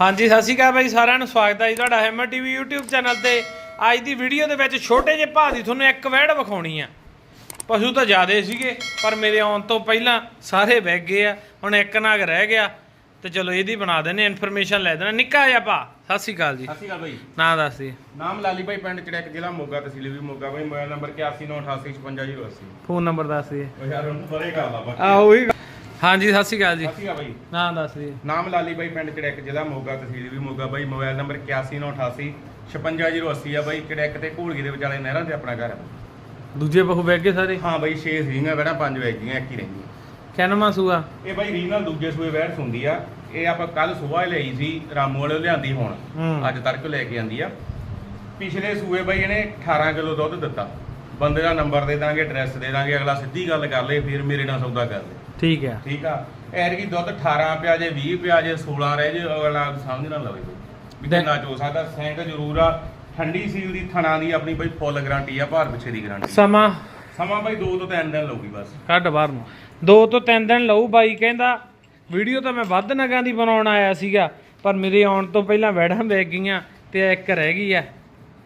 ਹਾਂਜੀ ਸਤਿ ਸ਼੍ਰੀ ਅਕਾਲ ਬਾਈ ਸਾਰਿਆਂ ਨੂੰ ਸਵਾਗਤ ਹੈ ਜੀ ਤੁਹਾਡਾ ਹੈਮਰ ਟੀਵੀ YouTube ਚੈਨਲ ਤੇ। ਅੱਜ ਦੀ ਵੀਡੀਓ ਦੇ ਵਿੱਚ ਛੋਟੇ ਜਿਹੇ ਭਾਅ ਦੀ ਤੁਹਾਨੂੰ ਇੱਕ ਵੈੜ ਵਿਖਾਉਣੀ ਆ। ਪਸ਼ੂ ਤਾਂ ਜ਼ਿਆਦੇ ਸੀਗੇ ਪਰ ਮੇਰੇ ਆਉਣ ਤੋਂ ਪਹਿਲਾਂ ਸਾਰੇ ਵਹਿ ਗਏ ਆ ਹੁਣ ਇੱਕ ਨਾਗ ਰਹਿ ਗਿਆ। ਤੇ ਚਲੋ ਇਹਦੀ ਬਣਾ ਦਿੰਦੇ ਇਨਫੋਰਮੇਸ਼ਨ ਲੈ ਦੇਣਾ ਨਿੱਕਾ ਜਿਹਾ ਭਾ ਸਤਿ ਸ਼੍ਰੀ ਅਕਾਲ ਜੀ। ਸਤਿ ਸ਼੍ਰੀ ਅਕਾਲ ਬਾਈ ਨਾਂ ਦੱਸ ਦੀ ਨਾਮ ਲਾਲੀ ਬਾਈ ਪਿੰਡ ਚੜੈਕ ਜ਼ਿਲ੍ਹਾ ਮੋਗਾ ਤਹਿਸੀਲ ਵੀ ਮੋਗਾ ਬਾਈ ਮੋਬਾਈਲ ਨੰਬਰ 8198855080 ਫੋਨ ਨੰਬਰ ਦੱਸ ਦੀ ਉਹ ਯਾਰ ਉਹਨੂੰ ਪਰੇ ਕਰ ਲਾ ਬਾਕੀ। ਆ ਉਹੀ ਹਾਂਜੀ ਸਤਿ ਸ਼੍ਰੀ ਅਕਾਲ ਜੀ। ਸਤਿ ਸ਼੍ਰੀ ਅਕਾਲ ਬਾਈ। ਨਾਂ ਦੱਸ ਦੀ ਨਾਮ ਲਾਲੀ ਬਾਈ ਪਿੰਡ ਚੜੈਕ ਜ਼ਿਲ੍ਹਾ ਮੋਗਾ ਤਹਿਸੀਲ ਵੀ ਮੋਗਾ ਬਾਈ। ਮੋਬਾਈਲ ਨੰਬਰ 819885 56080 ਆ ਬਾਈ। ਚੜੈਕ ਤੇ ਘੂਲਗੀ ਦੇ ਵਿਚਾਲੇ ਨਹਿਰਾਂ ਤੇ ਆਪਣਾ ਘਰ। ਦੂਜੇ ਪਸ਼ੂ ਵਹਿ ਗਏ ਸਾਰੇ? ਹਾਂ ਬਾਈ 6 ਸੀਗੀਆਂ ਬੈਠਾ 5 ਵੈਗੀਆਂ ਇੱਕ ਹੀ ਰਹਿੰਦੀਆਂ ਕੈਨਮਾ ਸੂਆ? ਇਹ ਬਾਈ ਰੀਜਨਲ ਦੂਜੇ ਸੂਏ ਵਹਿੜ ਸੁੰਦੀ ਆ। ਇਹ ਆਪਾਂ ਕੱਲ ਸਵੇਰ ਲਈ ਸੀ ਰਾਮੂ ਵਾਲੇ ਲਿਆਂਦੀ ਹੁਣ। ਅੱਜ ਤੜਕ ਲੈ ਕੇ ਆਂਦੀ ਆ। ਪਿਛਲੇ ਸੂਏ ਬਾਈ ਇਹਨੇ 18 ਕਿਲੋ ਦੁੱਧ ਦਿੱਤਾ। ਬੰਦੇ ਦਾ ਨੰਬਰ ਦੇ ਦਾਂਗੇ ਐਡਰੈਸ ਦੇ ਦਾਂਗੇ ਅਗਲਾ ਸਿੱਧੀ ਗੱਲ ਕਰ ਲੇ ਫਿਰ ਮੇਰੇ ਨਾਲ ਸੌਦਾ ਕਰ ਲੇ। ਠੀਕ ਹੈ। ਠੀਕ ਆ। ਐਰਗੀ ਦੁੱਧ 18 ਪਿਆ ਜੇ 20 ਪਿਆ ਜੇ 16 ਰਹਿ ਜੇ ਅਗਲਾ ਸਮਝ ਨਾ ਲਵੇ ਵੀ ਕਿੰਨਾ ਚੋ ਸਕਦਾ ਸੈਂਕ ਜ਼ਰੂਰ ਆ। ਠੰਡੀ ਸੀਲ ਦੀ ਥਣਾ ਦੀ ਆਪਣੀ ਬਾਈ ਫੁੱਲ ਗਾਰੰਟੀ ਆ ਭਾਰ ਪਿੱਛੇ ਦੀ ਗਾਰੰਟੀ ਸਮਾਂ ਸਮਾਂ ਬਾਈ 2 ਤੋਂ 3 ਦਿਨ ਲਊਗੀ ਬਸ। ਕੱਢ ਬਾਹਰ ਨੂੰ। ਦੋ ਤੋਂ ਤਿੰਨ ਦਿਨ ਲਊ ਬਾਈ ਕਹਿੰਦਾ ਵੀਡੀਓ ਤਾਂ ਮੈਂ ਵੱਧ ਨਗਾਂ ਦੀ ਬਣਾਉਣ ਆਇਆ ਸੀਗਾ ਪਰ ਮੇਰੇ ਆਉਣ ਤੋਂ ਪਹਿਲਾਂ ਵੈੜਾਂ ਵੇਚ ਗਈਆਂ ਤੇ ਇੱਕ ਰਹਿ ਗਈ ਆ।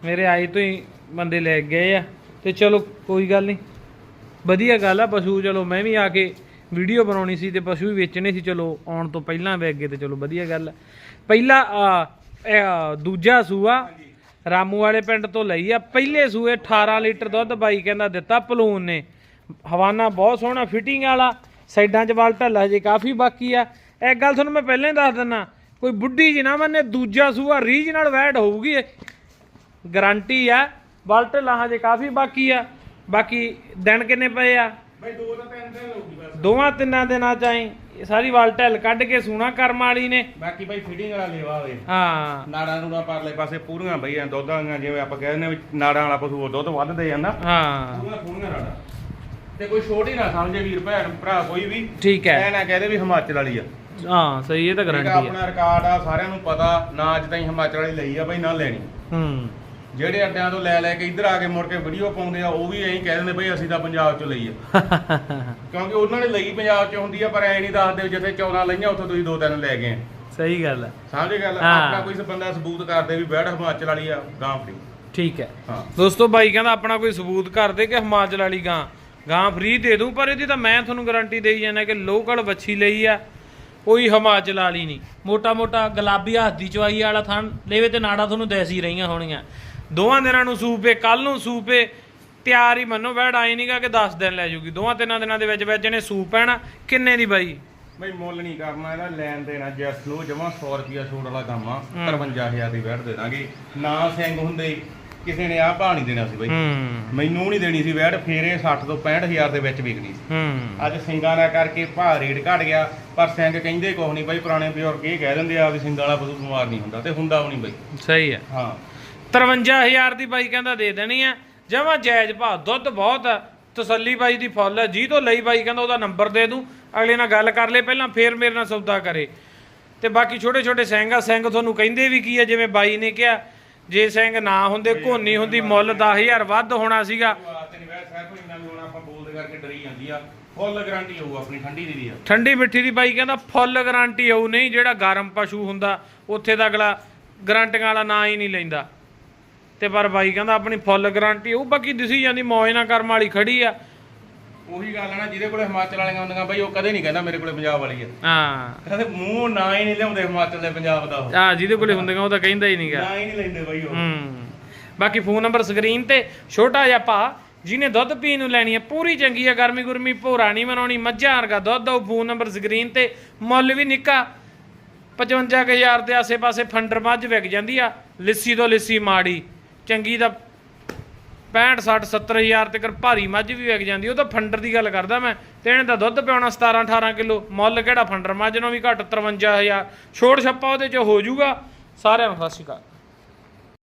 ਮੇਰੇ ਆਏ ਤੋਂ ਹੀ ਬੰਦੇ ਲੈ ਗਏ ਆ। ਤੇ ਚਲੋ ਕੋਈ ਗੱਲ ਨਹੀਂ। ਵਧੀਆ ਗੱਲ ਆ ਪਸ਼ੂ ਚਲੋ ਮੈਂ ਵੀ ਆ ਕੇ ਵੀਡੀਓ ਬਣਾਉਣੀ ਸੀ ਤੇ ਪਸ਼ੂ ਵੀ ਵੇਚਣੇ ਸੀ, ਚਲੋ ਆਉਣ ਤੋਂ ਪਹਿਲਾਂ ਵੇਚ ਅੱਗੇ ਤੇ ਚਲੋ ਵਧੀਆ ਗੱਲ ਪਹਿਲਾ ਦੂਜਾ ਸੂਆ ਰਾਮੂ ਵਾਲੇ ਪਿੰਡ ਤੋਂ ਲਈ ਆ। ਪਹਿਲੇ ਸੂਏ 18 ਲੀਟਰ ਦੁੱਧ ਬਾਈ ਕਹਿੰਦਾ ਦਿੱਤਾ ਪਲੂਨ ਨੇ। ਹਵਾਨਾ ਬਹੁਤ ਸੋਹਣਾ ਫਿਟਿੰਗ ਵਾਲਾ, ਸਾਈਡਾਂ 'ਚ ਵਾਲ ਢੱਲਾ ਜੇ ਕਾਫੀ ਬਾਕੀ ਆ। ਇੱਕ ਗੱਲ ਤੁਹਾਨੂੰ ਮੈਂ ਪਹਿਲਾਂ ਹੀ ਦੱਸ ਦਿੰਨਾ, ਕੋਈ ਬੁੱਢੀ ਜੀ ਨਾ ਮੰਨੇ, ਦੂਜਾ ਸੂਆ ਰੀਜਨਲ ਵੈਡ ਹੋਊਗੀ ਇਹ। ਗਾਰੰਟੀ ਆ, ਵਾਲ ਢੱਲਾ ਹਜੇ ਕਾਫੀ ਬਾਕੀ ਆ। ਬਾਕੀ ਦਿਨ ਕਿੰਨੇ ਪਏ ਆ? ਬਾਈ 2 ਤੋਂ 3 ਦਿਨ ਲਊਗੀ ਬਸ। ਦੋਵਾਂ ਤਿੰਨਾਂ ਦਿਨਾਂ ਚ ਆਈ ਸਾਰੀ ਵਾਲ ਢੱਲ ਕੱਢ ਕੇ ਸੂਣਾ ਕਰਮ ਵਾਲੀ ਨੇ। ਬਾਕੀ ਬਾਈ ਫੀਡਿੰਗ ਵਾਲਾ ਲੇਵਾ ਹੋਵੇ ਹਾਂ। ਨਾੜਾਂ ਨੂੰ ਪਰਲੇ ਪਾਸੇ ਪੂਰੀਆਂ ਬਈਆਂ ਦੁੱਧ ਵਾਲੀਆਂ ਜਿਵੇਂ ਆਪਾਂ ਕਹਿੰਦੇ ਵੀ ਨਾੜਾਂ ਵਾਲਾ ਪਸ਼ੂ ਦੁੱਧ ਵੱਧ ਦੇ ਜਾਂਦਾ। ਹਾਂ। ਪੂਰੀਆਂ ਪੂਰੀਆਂ ਨਾੜਾਂ। ਤੇ ਕੋਈ ਛੋਟੀ ਨਾ ਸਮਝੇ ਵੀਰ ਭੈਣ ਭਰਾ ਕੋਈ ਵੀ। ਠੀਕ ਹੈ। ਐ ਨਾ ਕਹਦੇ ਵੀ ਹਿਮਾਚਲ ਵਾਲੀ ਆ। ਹਾਂ ਸਹੀ ਇਹ ਤਾਂ ਗਾਰੰਟੀ ਆ ਆਪਣਾ ਰਿਕਾਰਡ ਆ ਸਾਰਿਆਂ ਨੂੰ ਪਤਾ ਨਾ ਅੱਜ ਤਾਈਂ ਹਿਮਾਚਲ ਵਾਲੀ ਲਈ ਆ ਬਈ ਨਾ ਲੈਣੀ। ਹੂੰ। ਜਿਹੜੇ ਅੱਡਿਆਂ ਤੋਂ ਲੈ ਲੈ ਕੇ ਇੱਧਰ ਆ ਕੇ ਮੁੜ ਕੇ ਵੀਡੀਓ ਪਾਉਂਦੇ ਆ ਉਹ ਵੀ ਐਂ ਕਹਿ ਦਿੰਦੇ ਬਈ ਅਸੀਂ ਤਾਂ ਪੰਜਾਬ ਚੋਂ ਲਈ ਆ। ਕਿਉਂਕਿ ਉਹਨਾਂ ਨੇ ਲਈ ਪੰਜਾਬ ਚ ਹੁੰਦੀ ਆ ਪਰ ਐ ਨਹੀਂ ਦੱਸਦੇ ਜਿੱਥੇ 14 ਲਈਆਂ ਉੱਥੇ ਤੁਸੀਂ ਦੋ ਤਿੰਨ ਲੈ ਗਏ ਆ। ਸਹੀ ਗੱਲ ਹੈ ਸਮਝੇ ਗੱਲ। ਆਪਣਾ ਕੋਈ ਬੰਦਾ ਸਬੂਤ ਕਰਦੇ ਵੀ ਬੈਠ ਹਿਮਾਚਲ ਵਾਲੀ ਆ ਗਾਂ ਫਰੀ ਠੀਕ ਹੈ। ਹਾਂ। ਦੋਸਤੋ ਬਾਈ ਕਹਿੰਦਾ ਆਪਣਾ ਕੋਈ ਸਬੂਤ ਕਰ ਦੇ ਕਿ ਹਿਮਾਚਲ ਵਾਲੀ ਗਾਂ? ਗਾਂ ਫ੍ਰੀ ਦੇ ਦੂੰ ਪਰ ਇਹਦੀ ਤਾਂ ਮੈਂ ਤੁਹਾਨੂੰ ਗਾਰੰਟੀ ਦੇਈ ਜਾਂਦਾ ਕਿ ਲੋਕਲ ਵੱਛੀ ਲਈ ਆ ਕੋਈ ਹਿਮਾਚਲ ਵਾਲੀ ਨਹੀਂ। ਮੋਟਾ ਮੋਟਾ ਗੁਲਾਬੀ ਹੱਥ ਦੀ ਚਵਾਈ ਵਾਲਾ ਥਣ ਲੇਵੇ ਤੇ ਨਾੜਾ ਤੁਹਾਨੂੰ ਦੇਸੀ ਰਹੀਆਂ ਹੋਣੀਆਂ। ਦੋਵਾਂ ਦਿਨਾਂ ਨੂੰ ਸੂਪੇ ਕੱਲ ਨੂੰ ਸੂਪੇ ਤਿਆਰ ਹੀ ਮੰਨੋ ਵੈੜ ਆਈ ਨਹੀਂਗਾ ਕਿ 10 ਦਿਨ ਲੈ ਜੂਗੀ। ਦੋਵਾਂ ਤਿੰਨਾਂ ਦਿਨਾਂ ਦੇ ਵਿੱਚ ਵਿੱਚ ਇਹਨੇ ਸੂਪ ਪੈਣਾ ਕਿੰਨੇ ਦੀ ਬਾਈ? ਬਈ ਮੁੱਲ ਨਹੀਂ ਕਰਨਾ ਇਹਦਾ ਲੈਣ ਦੇਣਾ ਜੈਸ ਨੂੰ ਜਮਾ 100 ਰੁਪਿਆ ਛੋੜ ਵਾਲਾ ਕੰਮ ਆ 53000 ਦੀ ਵੈਟ ਦੇ ਦਾਂਗੇ। ਨਾ ਸਿੰਘ ਹੁੰਦੇ ਕਿਸੇ ਨੇ ਭਾਅ ਨਹੀਂ ਦੇਣਾ ਸੀ ਬਈ। ਮੈਨੂੰ ਨਹੀਂ ਦੇਣੀ ਸੀ ਵੈਟ ਫੇਰ ਇਹ 60 ਤੋਂ 65000 ਦੇ ਵਿੱਚ ਵਿਕਣੀ ਸੀ। ਅੱਜ ਸਿੰਘਾਂ ਦਾ ਕਰਕੇ ਭਾਅ ਰੇਟ ਘਟ ਗਿਆ ਪਰ ਸਿੰਘ ਕਹਿੰਦੇ ਕੁਛ ਨਹੀਂ ਬਈ ਪੁਰਾਣੇ ਬਜ਼ੁਰਗ ਇਹ ਕਹਿ ਦਿੰਦੇ ਆ ਵੀ ਸਿੰਘਾਂ ਵਾਲਾ ਪਸ਼ੂ ਬਿਮਾਰ ਨਹੀਂ ਹੁੰਦਾ ਤੇ ਹੁੰਦਾ ਉਹ ਨਹੀਂ ਬਈ। ਸਹੀ ਹੈ ਹਾਂ। 53000 ਦੀ ਬਾਈ ਕਹਿੰਦਾ ਦੇ ਦੇਣੀ ਆ। ਜਮਾ ਜਾਇਜ਼ ਭਾਅ, ਦੁੱਧ ਬਹੁਤ ਆ। ਤਸੱਲੀ ਬਾਈ ਦੀ ਫੁੱਲ ਆ। ਜੀ ਤੋਂ ਲਈ ਬਾਈ ਕਹਿੰਦਾ ਉਹਦਾ ਨੰਬਰ ਦੇ ਦੂੰ। ਅਗਲੇ ਨਾਲ ਗੱਲ ਕਰ ਲੈ, ਪਹਿਲਾਂ ਫੇਰ ਮੇਰੇ ਨਾਲ ਸੌਦਾ ਕਰੇ। ਤੇ ਬਾਕੀ ਛੋਟੇ ਛੋਟੇ ਸਿੰਘ ਆ ਸਿੰਘ ਤੁਹਾਨੂੰ ਕਹਿੰਦੇ ਵੀ ਕੀ ਆ, ਜਿਵੇਂ ਬਾਈ ਨੇ ਕਿਹਾ, ਜੇ ਸਿੰਘ ਨਾ ਹੁੰਦੇ, ਘੋਨੀ ਹੁੰਦੀ, ਮੁੱਲ 10000 ਵੱਧ ਹੋਣਾ ਸੀਗਾ। ਫੁੱਲ ਗਾਰੰਟੀ ਹੋਊ ਆਪਣੀ ਠੰਡੀ ਦੀ ਵੀ ਆ ਠੰਡੀ ਮਿੱਠੀ ਦੀ ਬਾਈ ਕਹਿੰਦਾ ਫੁੱਲ ਗਾਰੰਟੀ ਹੋਊ, ਨਹੀਂ ਜਿਹੜਾ ਗਰਮ ਪਸ਼ੂ ਹੁੰਦਾ, ਉੱਥੇ ਦਾ ਅਗਲਾ ਗਾਰੰਟੀਆਂ ਵਾਲਾ ਨਾਂ ਹੀ ਨਹੀਂ ਲੈਂਦਾ। ਤੇ ਪਰ ਬਾਈ ਕਹਿੰਦਾ ਆਪਣੀ ਫੁੱਲ ਗਾਰੰਟੀ ਹੋਊ ਬਾਕੀ ਦਿਸੀ ਜਾਂਦੀ ਮੌਜ ਨਾ ਕਰਮ ਵਾਲੀ ਖੜੀ ਆ। ਉਹੀ ਗੱਲ ਆ ਨਾ ਜਿਹਦੇ ਕੋਲੇ ਹਿਮਾਚਲ ਵਾਲੀਆਂ ਹੁੰਦੀਆਂ ਬਈ ਉਹ ਕਦੇ ਨਹੀਂ ਕਹਿੰਦਾ ਮੇਰੇ ਕੋਲੇ ਪੰਜਾਬ ਵਾਲੀ ਆ। ਹਾਂ। ਕਹਿੰਦੇ ਮੂੰਹ ਨਾ ਹੀ ਨਹੀਂ ਲਿਆਉਂਦੇ ਹਿਮਾਚਲ ਦੇ ਪੰਜਾਬ ਦਾ ਉਹ। ਆ ਜਿਹਦੇ ਕੋਲੇ ਹੁੰਦੀਆਂ ਉਹ ਤਾਂ ਕਹਿੰਦਾ ਹੀ ਨਹੀਂਗਾ। ਨਾ ਹੀ ਨਹੀਂ ਲੈਂਦੇ ਬਈ ਉਹ। ਹੂੰ। ਬਾਕੀ ਫੋਨ ਨੰਬਰ ਸਕਰੀਨ ਤੇ ਛੋਟਾ ਜਿਹਾ ਭਾ ਜਿਹਨੇ ਦੁੱਧ ਪੀਣ ਨੂੰ ਲੈਣੀ ਹੈ ਪੂਰੀ ਚੰਗੀ ਹੈ ਗਰਮੀ ਗੁਰਮੀ ਭੋਰਾ ਨਹੀਂ ਮਨਾਉਣੀ ਮੱਝਾਂ ਵਰਗਾ ਦੁੱਧ ਉਹ ਫੋਨ ਨੰਬਰ ਸਕਰੀਨ ਤੇ ਮੁੱਲ ਵੀ ਨਿੱਕਾ। 55000 ਦੇ ਆਸੇ-ਪਾਸੇ ਫੰਡਰ ਮੱਝ ਵਿਕ ਜਾਂਦੀ ਆ ਲਿੱਸੀ ਤੋਂ ਲਿੱਸੀ ਮਾੜੀ। ਚੰਗੀ ਦਾ 65 60 70000 ਤੱਕ ਭਾਰੀ ਮੱਝ ਵੀ ਵਿਕ ਜਾਂਦੀ, ਉਹ ਤਾਂ ਫੰਡਰ ਦੀ ਗੱਲ ਕਰਦਾ ਮੈਂ। ਤੇ ਇਹਨੇ ਤਾਂ ਦੁੱਧ ਪਿਆਉਣਾ 17 18 ਕਿਲੋ, ਮੁੱਲ ਕਿਹੜਾ ਫੰਡਰ? ਮੱਝ ਨੂੰ ਵੀ ਘੱਟ 53000 ਛੋੜ ਛੱਪਾ ਉਹਦੇ ਚ ਹੋ ਜਾਊਗਾ। ਸਾਰਿਆਂ ਨੂੰ ਸਤਿ ਸ਼੍ਰੀ ਅਕਾਲ।